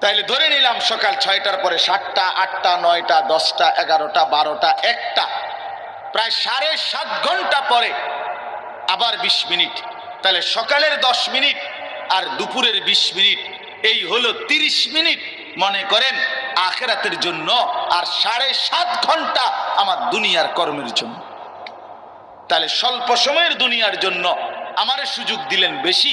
তাইলে ধরে নিলাম সকাল ছয়টার পরে সাতটা, আটটা, নয়টা, দশটা, এগারোটা, বারোটা, একটা। প্রায় সাড়ে সাত ঘণ্টা পরে আবার বিশ মিনিট। তাহলে সকালের দশ মিনিট আর দুপুরের বিশ মিনিট। এই হলো তিরিশ মিনিট, মনে করেন, আখেরাতের জন্য আর সাড়ে সাত ঘণ্টা আমার দুনিয়ার কর্মের জন্য। তাহলে স্বল্প সময়ের দুনিয়ার জন্য আমারে সুযোগ দিলেন বেশি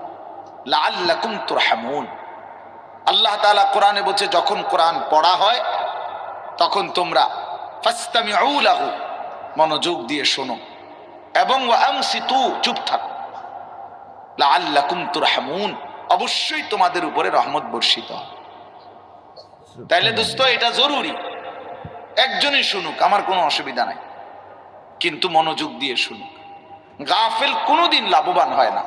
আনসিতু লাআল্লাকুম তুরহামুন। আল্লাহ তাআলা কোরআনে বলছে, যখন কোরআন পড়া হয়, তখন তোমরা ফাস্তামিউ লাহু, মনোযোগ দিয়ে শোনো এবং ওয়া আনসিতু চুপ থাকো। লাআল্লাকুম তুরহামুন, অবশ্যই তোমাদের উপরে রহমত বর্ষিত তাইলে দোস্ত, এটা জরুরি। একজনই শুনুক, আমার কোনো অসুবিধা নাই। কিন্তু মনোযোগ দিয়ে শুনুক। গাফেল কোনোদিন লাভবান হয় না।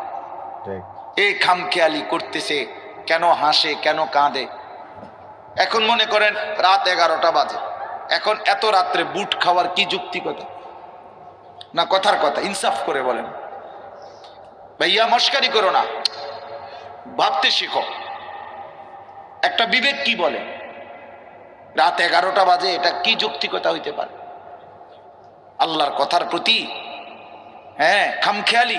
ঠিক। এই খামখেয়ালি করতেছে, কেন হাসে, কেন কাঁদে? এখন মনে করেন রাত এগারোটা বাজে। এখন এত রাত্রে বুট খাওয়ার কি যুক্তিকতা? না কথার কথা, ইনসাফ করে বলেন। ভাইয়া, মস্কারি করো না। ভাবতে শেখো। একটা বিবেক কি বলে? রাত এগারোটা বাজে, এটা কি যুক্তিকতা হইতে পারে? আল্লাহর কথার প্রতি হ্যাঁ খামখেয়ালি।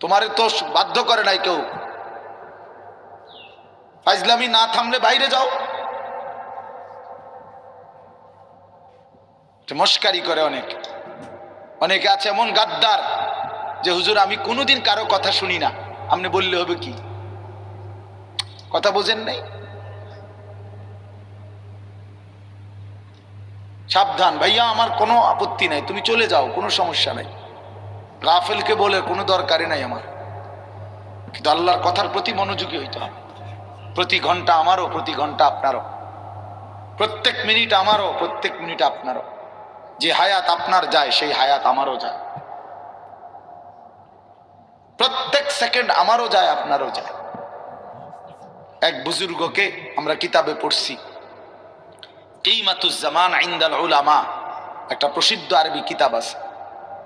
তোমারে তো বাধ্য করে নাই কেউ। ফাইজলামি না থামলে বাইরে যাও। মস্কারি করে অনেক। অনেকে আছে এমন গাদ্দার যে, হুজুর, আমি কোনোদিন কারও কথা শুনি না। আপনি বললে হবে কি? কথা বোঝেন নাই? সাবধান, ভাইয়া, আমার কোনো আপত্তি নাই। তুমি চলে যাও, কোনো সমস্যা নাই। গাফেলকে বলে কোনো দরকারই নাই আমার। কিন্তু আল্লাহর কথার প্রতি মনোযোগী হইতে হবে। প্রতি ঘণ্টা আমারও, প্রতি ঘণ্টা আপনারও। প্রত্যেক মিনিট আমারও, প্রত্যেক মিনিট আপনারও। যে হায়াত আপনার যায়, সেই হায়াত আমারও যায়। প্রত্যেক সেকেন্ড আমারও যায়, আপনারও যায়। এক বুজুর্গকে আমরা কিতাবে পড়ছি। কেই কিমাতুজ্জামান ইন্দাল উলামা, একটা প্রসিদ্ধ আরবি কিতাব আছে।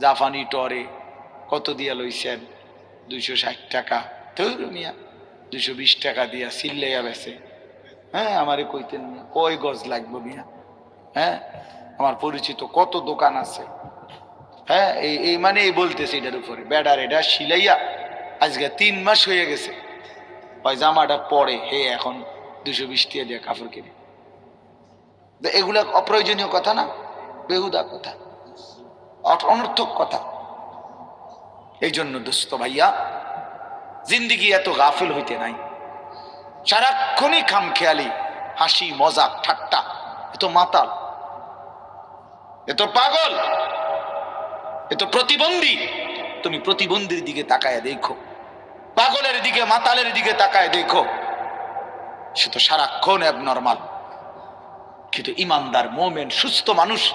জাফানি টরে কত দিয়া লইছেন? দুইশো ষাট টাকা। তৈর মিয়া, দুইশো বিশ টাকা দিয়া সিল্লাইয়া বেছে। হ্যাঁ আমারে কইতেন মিয়া, কয় গজ লাগবে মিয়া? হ্যাঁ আমার পরিচিত কত দোকান আছে? হ্যাঁ এই এই মানে এই বলতেছে এটার উপরে। বেডার এটা সিলাইয়া আজকে তিন মাস হয়ে গেছে। ওই জামাটা পরে, হে, এখন দুশো বিশ টিয়া দিয়ে কাপড় কিনে। এগুলা অপ্রয়োজনীয় কথা না? বেহুদা কথা। অনর্থক কথা। এই জন্য দোস্ত ভাইয়া, জিন্দিগি এত গাফিল হইতে নাই। সারাক্ষণই খাম খেয়ালি হাসি, মজাক, ঠাট্টা, এত মাতাল। এত পাগল এত প্রতিবন্ধী। তুমি প্রতিবন্ধীর দিকে তাকায় দেখো। পাগলের দিকে, মাতালের দিকে তাকায় দেখো। সে তো সারাক্ষণ নর্মাল কিন্তু ইমানদার, মোমেন, সুস্থ মানুষ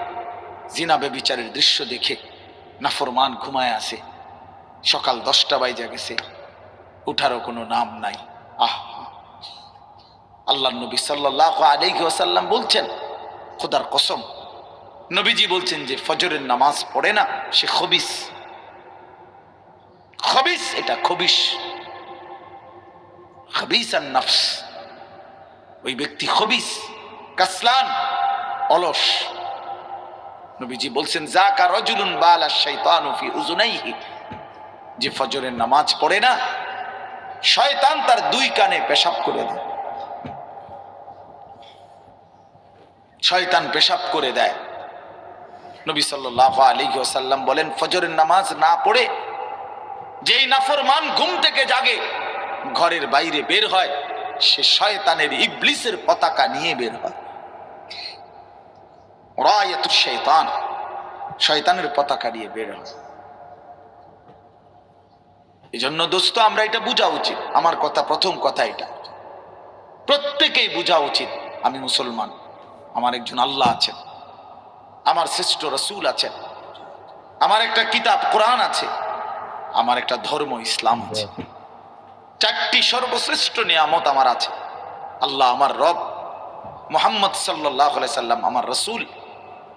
জিনাবে বিচারের দৃশ্য দেখে নাফরমান ঘুমায় আছে। সকাল দশটা বাইজা গেছে। উঠারও কোনো নাম নাই। আহ আল্লাহ নবী সাল্লাহ বলছেন, খোদার কসম, নবীজি বলছেন যে ফজরের নামাজ পড়ে না, সে খবিস। খবিস এটা খবিস। খবিস আর নফস। ওই ব্যক্তি খবিস, কাসলান, অলস। নবীজি বলছেন জাকা রজুলুন বালা শাইতানু ফি উজুনাইহি যে ফজরের নামাজ পড়ে না, শয়তান তার দুই কানে পেশাব করে দেয়। শয়তান পেশাব করে দেয়। নবী সাল্লাহ আলী সাল্লাম বলেন, ফজরের নামাজ না পড়ে যেই নাফরমান ঘুম থেকে জাগে, ঘরের বাইরে বের হয়, সে শয়তানের ইবলিসের পতাকা নিয়ে বের হয়। শয়তান শয়তানের পতাকা নিয়ে বের হয় এই জন্য দোস্ত, আমরা এটা বোঝা উচিত। আমার কথা, প্রথম কথা এটা। প্রত্যেকেই বোঝা উচিত, আমি মুসলমান। আমার একজন আল্লাহ আছেন। আমার শ্রেষ্ঠ রসুল আছেন। আমার একটা কিতাব, কোরআন আছে। আমার একটা ধর্ম, ইসলাম আছে। চারটি সর্বশ্রেষ্ঠ নিয়ামত আমার আছে। আল্লাহ আমার রব। মোহাম্মদ সাল্লাহ সাল্লাম আমার রসুল।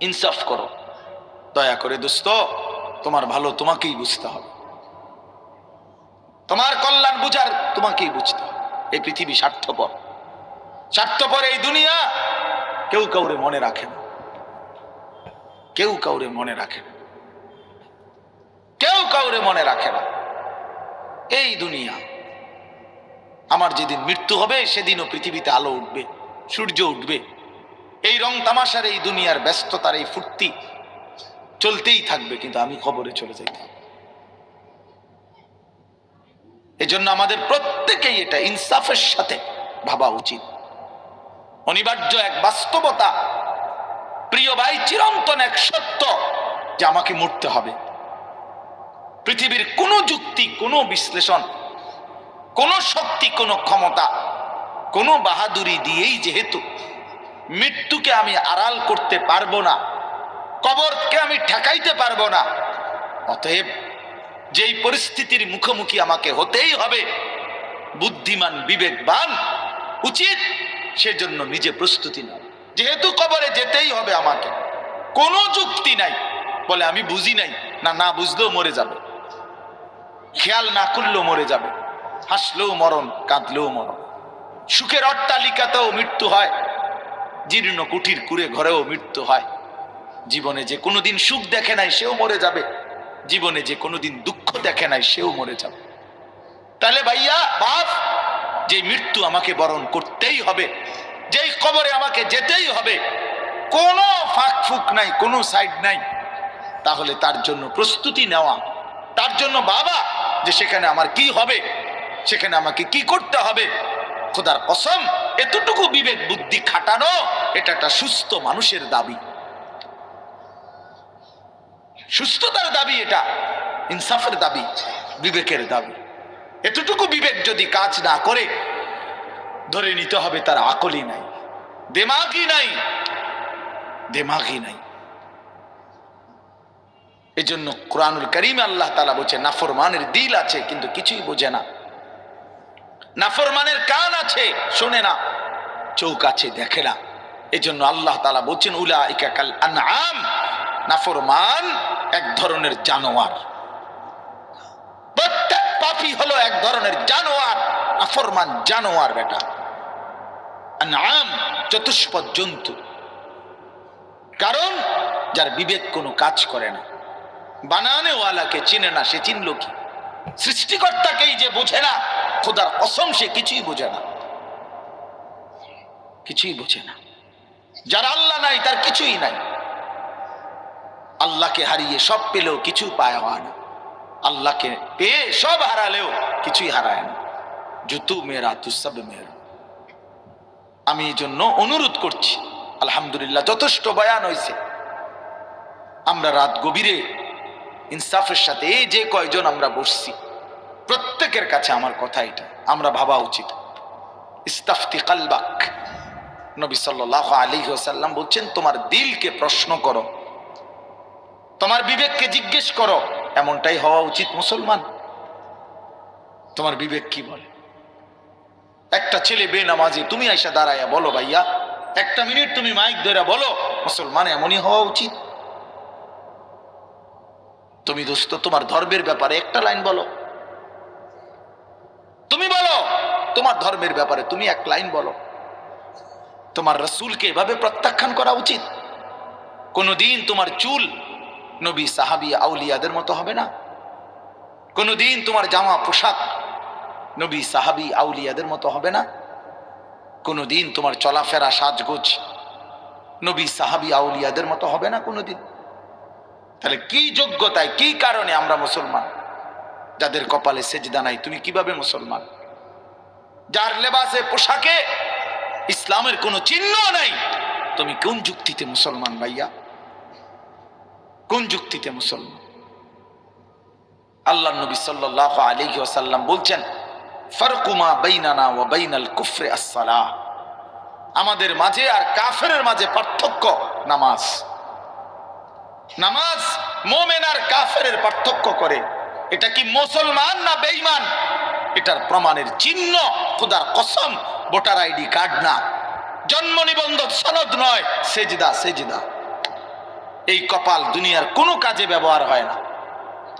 ইনসাফ করো। দয়া করে দোস্ত, তোমার ভালো তোমাকেই বুঝতে হবে। তোমার কল্যাণ বুঝার তোমাকেই বুঝতে হবে। এই পৃথিবী স্বার্থপর। স্বার্থপর এই দুনিয়া কেউ কাউরে মনে রাখে না। কেউ কাউরে মনে রাখে না। কেউ কাউরে মনে রাখে না। এই দুনিয়া। আমার যেদিন মৃত্যু হবে, সেদিনও পৃথিবীতে আলো উঠবে, সূর্য উঠবে। এই রং তামাশার এই দুনিয়ার ব্যস্ততার এই ফুর্তি চলতেই থাকবে, কিন্তু আমি খবরে চলে যাইতাম এজন্য আমাদের প্রত্যেকেই এটা ইনসাফের সাথে ভাবা উচিত। অনিবার্য এক বাস্তবতা, প্রিয় ভাই চিরন্তন এক সত্য যে আমাকে মরতে হবে। পৃথিবীর কোনো যুক্তি, কোনো বিশ্লেষণ, কোনো শক্তি, কোনো ক্ষমতা, কোনো বাহাদুরি দিয়েই যেহেতু মৃত্যুকে আমি আড়াল করতে পারব না, কবরকে আমি ঠেকাইতে পারব না। অতএব যেই পরিস্থিতির মুখোমুখি আমাকে হতেই হবে, বুদ্ধিমান, বিবেকবান, উচিত সেজন্য নিজে প্রস্তুতি নাও। যেহেতু কবরে যেতেই হবে আমাকে, কোনো যুক্তি নাই, বলে আমি বুঝি নাই, না না বুঝলেও মরে যাবে। খেয়াল না করলেও মরে যাবে, হাসলেও মরণ, কাঁদলেও মরণ। সুখের অট্টালিকাতেও মৃত্যু হয় জীর্ণ কুঠির কুড়ে ঘরেও মৃত্যু হয়। জীবনে যে কোনোদিন সুখ দেখে নাই, সেও মরে যাবে। জীবনে যে কোনোদিন দুঃখ দেখে নাই, সেও মরে যাবে। তাহলে ভাইয়া, বাপ, যে মৃত্যু আমাকে বরণ করতেই হবে, যেই কবরে আমাকে যেতেই হবে, কোনো ফাঁক ফুক নাই, কোনো সাইড নাই, তাহলে তার জন্য প্রস্তুতি নেওয়া, তার জন্য বাবা যে সেখানে আমার কি হবে, সেখানে আমাকে কি করতে হবে খোদার কসম, এতটুকু বিবেক বুদ্ধি খাটানো, এটা একটা সুস্থ মানুষের দাবি। সুস্থতার দাবি এটা, ইনসাফের দাবি, বিবেকের দাবি। এতটুকু বিবেক যদি কাজ না করে, ধরে নিতে হবে তার আকলই নাই, দেমাগই নাই দেমাগই নাই। এজন্য জন্য কোরআনুল করিম আল্লাহ তালা বলছে, নাফরমানের দিল আছে, কিন্তু কিছুই বোঝে না। নাফরমানের কান আছে, শোনে না। চৌক আছে, দেখে না। এই জন্য আল্লাহ তালা বলছেন উলা আনআম। নাফরমান এক ধরনের জানোয়ার। প্রত্যেক পাপি হলো এক ধরনের জানোয়ার। নাফরমান জানোয়ার বেটা। আনআম চতুষ্পদ জন্তু। কারণ, যার বিবেক কোনো কাজ করে না। বানানেওয়ালাকে চিনে না, সে চিনল কি? সৃষ্টিকর্তাকেই যে বোঝে না, খোদার কসম সে কিছুই বোঝে না। কিছুই বোঝে না। যার আল্লাহ নাই, তার কিছুই নাই। আল্লাহকে হারিয়ে সব পেলেও কিছু পায় হয় না। আল্লাহকে পেয়ে সব হারালেও কিছুই হারায় না। জুতু মেয়েরা তু সব মেয়েরা। আমি এই জন্য অনুরোধ করছি, আলহামদুলিল্লাহ, যথেষ্ট বয়ান হয়েছে আমরা রাত গভীরে ইনসাফের সাথে এই যে কয়জন আমরা বসছি, প্রত্যেকের কাছে আমার কথা এটা, আমরা ভাবা উচিত। ইস্তাফতি কালবাক, নবী সাল্লাহ আলী সাল্লাম বলছেন, তোমার দিলকে প্রশ্ন করো, তোমার বিবেককে জিজ্ঞেস করো, এমনটাই হওয়া উচিত মুসলমান। তোমার বিবেক কি বলে? একটা ছেলে বেনামাজি, তুমি আইসা দাঁড়াইয়া বলো ভাইয়া, একটা মিনিট তুমি মাইক ধরে বলো, মুসলমান এমনই হওয়া উচিত। তুমি দোস্ত, তোমার ধর্মের ব্যাপারে একটা লাইন বলো। তুমি বলো, তোমার ধর্মের ব্যাপারে তুমি এক লাইন বলো। তোমার রসুলকে এভাবে প্রত্যাখ্যান করা উচিত? কোনোদিন তোমার চুল নবী সাহাবি আউলিয়াদের মতো হবে না? কোনোদিন তোমার জামা পোশাক নবী সাহাবি আউলিয়াদের মতো হবে না? কোনোদিন তোমার চলাফেরা সাজগোজ নবী সাহাবি আউলিয়াদের মতো হবে না কোনোদিন? তাহলে কি যোগ্যতায়, কি কারণে আমরা মুসলমান? যাদের কপালে সেজদা নাই, তুমি কীভাবে মুসলমান? যার লেবাসে পোশাকে ইসলামের কোনো চিহ্ন নাই, তুমি কোন যুক্তিতে মুসলমান ভাইয়া? কোন যুক্তিতে মুসলমান? আল্লাহ নবী সাল্লাহ আলাইহি ওয়াসাল্লাম বলছেন ফারকুমা বাইনানা ওয়া বাইনাল কুফরে আসসালাহ। আমাদের মাঝে আর কাফেরের মাঝে পার্থক্য নামাজ। নামাজ মোমেন আর কাফেরের পার্থক্য করে। এটা কি মুসলমান না বেঈমান? এটার প্রমাণের চিহ্ন খোদার কসম, ভোটার আইডি কার্ড না। জন্ম নিবন্ধক সনদ নয়, সেজদা সেজদা। এই কপাল দুনিয়ার কোনো কাজে ব্যবহার হয় না।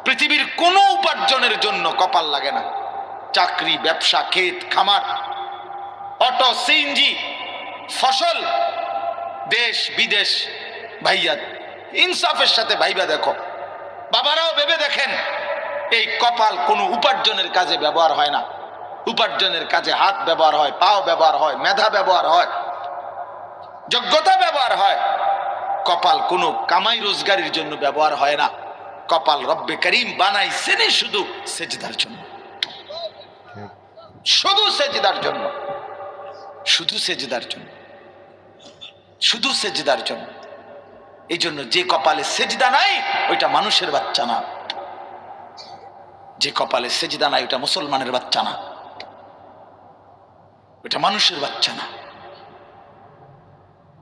পৃথিবীর কোনো উপার্জনের জন্য কপাল লাগে না। চাকরি, ব্যবসা, ক্ষেত, খামার, অটো, সিএনজি, ফসল, দেশ, বিদেশ, ভাইয়া ইনসাফের সাথে ভাইবা দেখো। বাবারাও ভেবে দেখেন, এই কপাল কোনো উপার্জনের কাজে ব্যবহার হয় না। উপার্জনের কাজে হাত ব্যবহার হয়, পাও ব্যবহার হয়, মেধা ব্যবহার হয়, যোগ্যতা ব্যবহার হয়। কপাল কোনো কামাই রোজগারের জন্য ব্যবহার হয় না। কপাল রব্বে করিম বানাইছেনই শুধু সেজদার জন্য। শুধু সেজদার জন্য। শুধু সেজদার জন্য। শুধু সেজদার জন্য। এই জন্য যে কপালে সেজদা নাই, ওইটা মানুষের বাচ্চা না। যে কপালে সেজদা নাই ওটা মুসলমানের বাচ্চা না। ওটা মানুষের বাচ্চা না।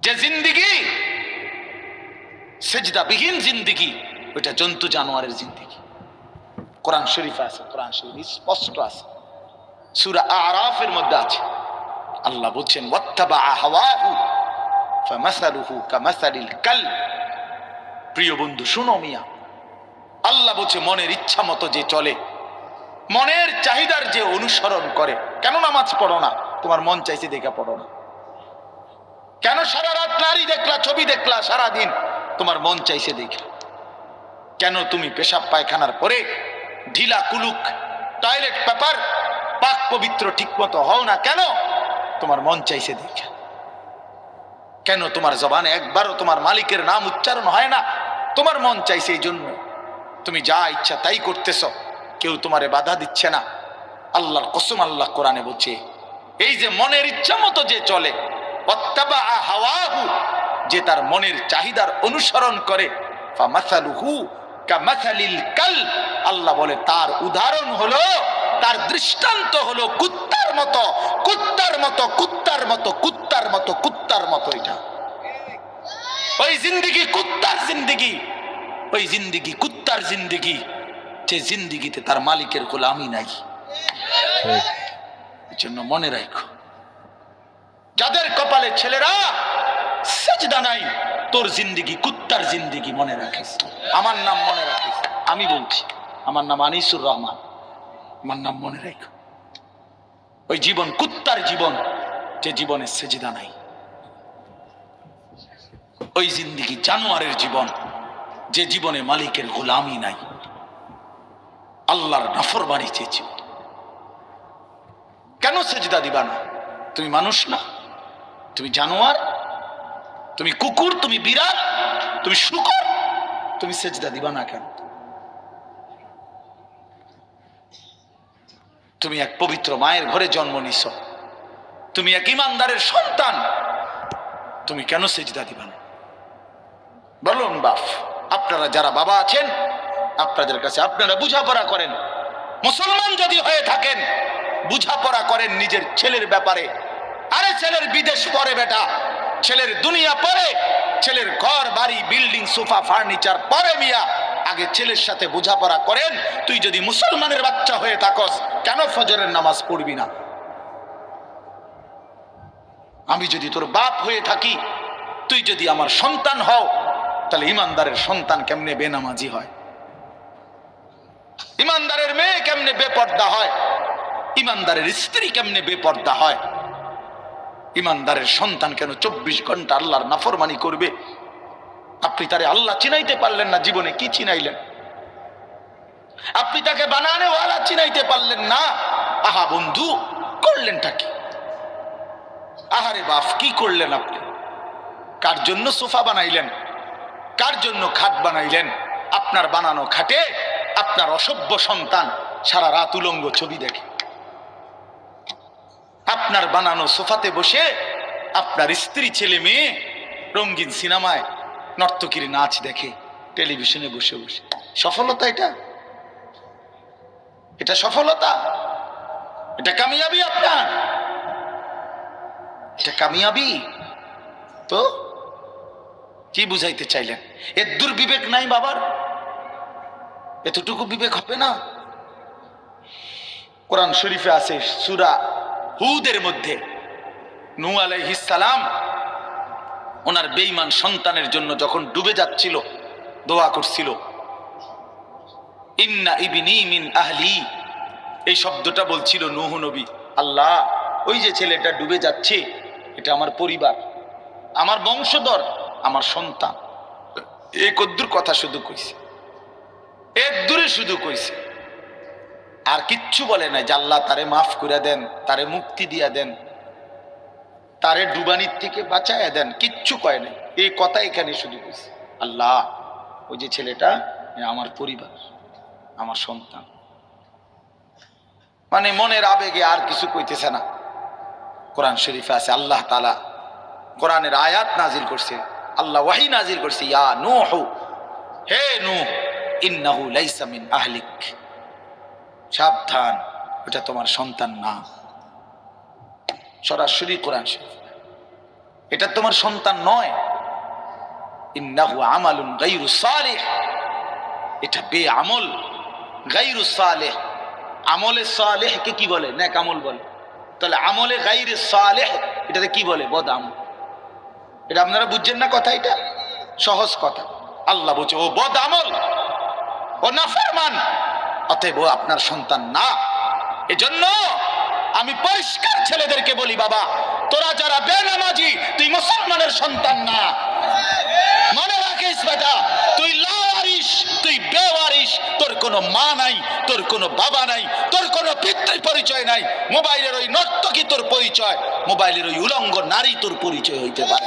যে জিন্দিগি সেজদা বিহীন জিন্দিগি, ওইটা জন্তু জানোয়ারের জিন্দিগি। কোরআন শরীফ আছে, কোরআন শরীফ স্পষ্ট আছে। সুরা আরাফের মধ্যে আছে। আল্লাহ বলছেন ওয়াত্তাবা হাওয়াহু। ফামাসালুহু কামাসালিল কাল প্রিয় বন্ধু, শুনো মিয়া, আল্লাহ বলছে, মনের ইচ্ছা মতো যে চলে, মনের চাহিদার যে অনুসরণ করে, কেন নামাজ পড়ো না? তোমার মন চাইছে দেখে পড়ো না। কেন সারা রাত নারী দেখলা, ছবি দেখলা সারা দিন তোমার মন চাইছে দেখে। কেন তুমি পেশাব পায়খানার পরে ঢিলা কুলুক, টয়লেট পেপার, পাক পবিত্র ঠিক মতো হও না, কেন? তোমার মন চাইছে দেখে। কেন তোমার জবানে একবারও তোমার মালিকের নাম উচ্চারণ হয় না? তোমার মন চাইছে এই জন্য। তুমি যা ইচ্ছা তাই করতেছ, কেউ তোমারে বাধা দিচ্ছে না। আল্লাহর কসম আল্লাহ কোরআনে বলছে, এই যে মনের ইচ্ছা মতো যে চলে যে তার মনের চাহিদার অনুসরণ করে আল্লাহ বলে, তার উদাহরণ হলো তার দৃষ্টান্ত হলো কুত্তার মতো কুত্তার মতো কুত্তার মতো কুত্তার মতো কুত্তার মতো এটা। ওই জিন্দিগি কুত্তার জিন্দিগি ওই জিন্দিগি কুত্তার জিন্দিগি যে জিন্দিগিতে তার মালিকের গোলামি নাই। এই জন্য মনে রাখো যাদের কপালে ছেলেরা সেজদা নাই তোর জিন্দিগি কুত্তার জিন্দিগি মনে রাখিস। আমার নাম মনে রাখিস। আমি বলছি আমার নাম আনিসুর রহমান। আমার নাম মনে রাখো। ওই জীবন, কুত্তার জীবন, যে জীবনে সেজদা নাই। ওই জিন্দিগি জানোয়ারের জীবন, যে জীবনে মালিকের গোলামি নাই। আল্লাহর নফর বাড়ি চেয়েছি কেন সেজদা দিবা না? তুমি মানুষ না। তুমি জানোয়ার। তুমি কুকুর, তুমি বিরাট তুমি শুকর। তুমি সেজদা দিবা না কেন? তুমি এক পবিত্র মায়ের ঘরে জন্ম নিছ। তুমি এক ইমানদারের সন্তান। তুমি কেন সেজদা দিবা না? বলুন বাপ, আপনারা যারা বাবা আছেন, আপনাদের কাছে আপনারা বুঝাপড়া করেন। মুসলমান যদি হয়ে থাকেন, বুঝাপড়া করেন নিজের ছেলের ব্যাপারে। আরে ছেলের বিদেশ পরে বেটা, ছেলের দুনিয়া পরে ছেলের ঘর, বাড়ি, বিল্ডিং, সোফা, ফার্নিচার পরে মিয়া। আগে ছেলের সাথে বোঝাপড়া করেন, তুই যদি মুসলমানের বাচ্চা হয়ে থাকস, কেন ফজরের নামাজ পড়বি না? আমি যদি তোর বাপ হয়ে থাকি, তুই যদি আমার সন্তান হও, তাহলে ইমানদারের সন্তান কেমনে বেনামাজি হয়? ইমানদারের মেয়ে কেমনে বেপর্দা হয়? ইমানদারের স্ত্রী কেমনে বেপর্দা হয়? ইমানদারের সন্তান কেন চব্বিশ ঘণ্টা আল্লাহর নাফরমানি করবে? আপনি তারে আল্লাহ চিনাইতে পারলেন না, জীবনে কি চিনাইলেন? আপনি তাকে বানানে ওয়ালা চিনাইতে পারলেন না। আহা বন্ধু, করলেনটা কি? আহারে বাপ, কি করলেন আপনি? কার জন্য সোফা বানাইলেন? কার জন্য খাট বানাইলেন? আপনার বানানো খাটে আপনার অসভ্য সন্তান সারা রাত উলঙ্গ ছবি দেখে। আপনার বানানো সোফাতে বসে আপনার স্ত্রী, ছেলে, মেয়ে রঙিন সিনেমায় নর্তকীর নাচ দেখে, টেলিভিশনে বসে বসে। সফলতা এটা? এটা সফলতা? এটা কামিয়াবি আপনার? এটা কামিয়াবি? তো? কি বুঝাইতে চাইলেন? এর দুর্বিবেক নাই বাবার? এতটুকু বিবেক হবে না? কোরআন শরীফে আছে সুরা হুদের মধ্যে। নু আলাইহিস সালাম ওনার বেঈমান সন্তানের জন্য যখন ডুবে যাচ্ছিল, দোয়া করছিল। ইন্না ইবিনি মিন আহলি, এই শব্দটা বলছিল নুহ নবী। আল্লাহ, ওই যে ছেলেটা ডুবে যাচ্ছে, এটা আমার পরিবার, আমার বংশধর, আমার সন্তান। এ কদ্দুর কথা শুধু কইছে এর দূরে শুধু কইছে। আর কিচ্ছু বলে না যে আল্লাহ তারে মাফ করে দেন, তারে মুক্তি দিয়া দেন। তারে ডুবানির থেকে বাঁচায় দেন, কিচ্ছু কয় নাই। এই কথা এখানে শুধু কইছে। আল্লাহ, ওই যে ছেলেটা আমার পরিবার, আমার সন্তান। মানে মনের আবেগে আর কিছু কইতেছে না। কোরআন শরীফে আছে, আল্লাহ তালা কোরআনের আয়াত নাজিল করছে, আল্লাহ ওয়াহি নাজিল করছে, ইয়া নূহ, হে নূহ, ইন্নাহু লাইসা আহলিক। সাবধান, ওটা তোমার সন্তান না। সরাসরি কোরআন এটা তোমার সন্তান নয়। ইন্নাহু আমালুন গাইরু সালিহ। এটা বে আমল গাইরু সালেহ। আমলে সালেহকে কি বলে? নেক আমল বলে। তাহলে আমলে গাইরে সালেহ এটাতে কি বলে? বদ আমল এটা আপনারা বুঝছেন না কথা এটা? সহজ কথা। আল্লাহ বলছে, ও বদ আমল ও না নাফরমান, অতএব আপনার সন্তান না। এজন্য আমি পরিষ্কার ছেলেদেরকে বলি, বাবা, তোরা যারা বেনামাজি, তুই মুসলমানের সন্তান না মনে রাখিস বেটা, তুই লাওয়ারিস তুই বেওয়ারিস তোর কোনো মা নাই, তোর কোনো বাবা নাই, তোর কোনো পিতৃ পরিচয় নাই, মোবাইলের ওই নর্তকী তোর পরিচয়, মোবাইলের ওই উলঙ্গ নারী তোর পরিচয় হইতে পারে।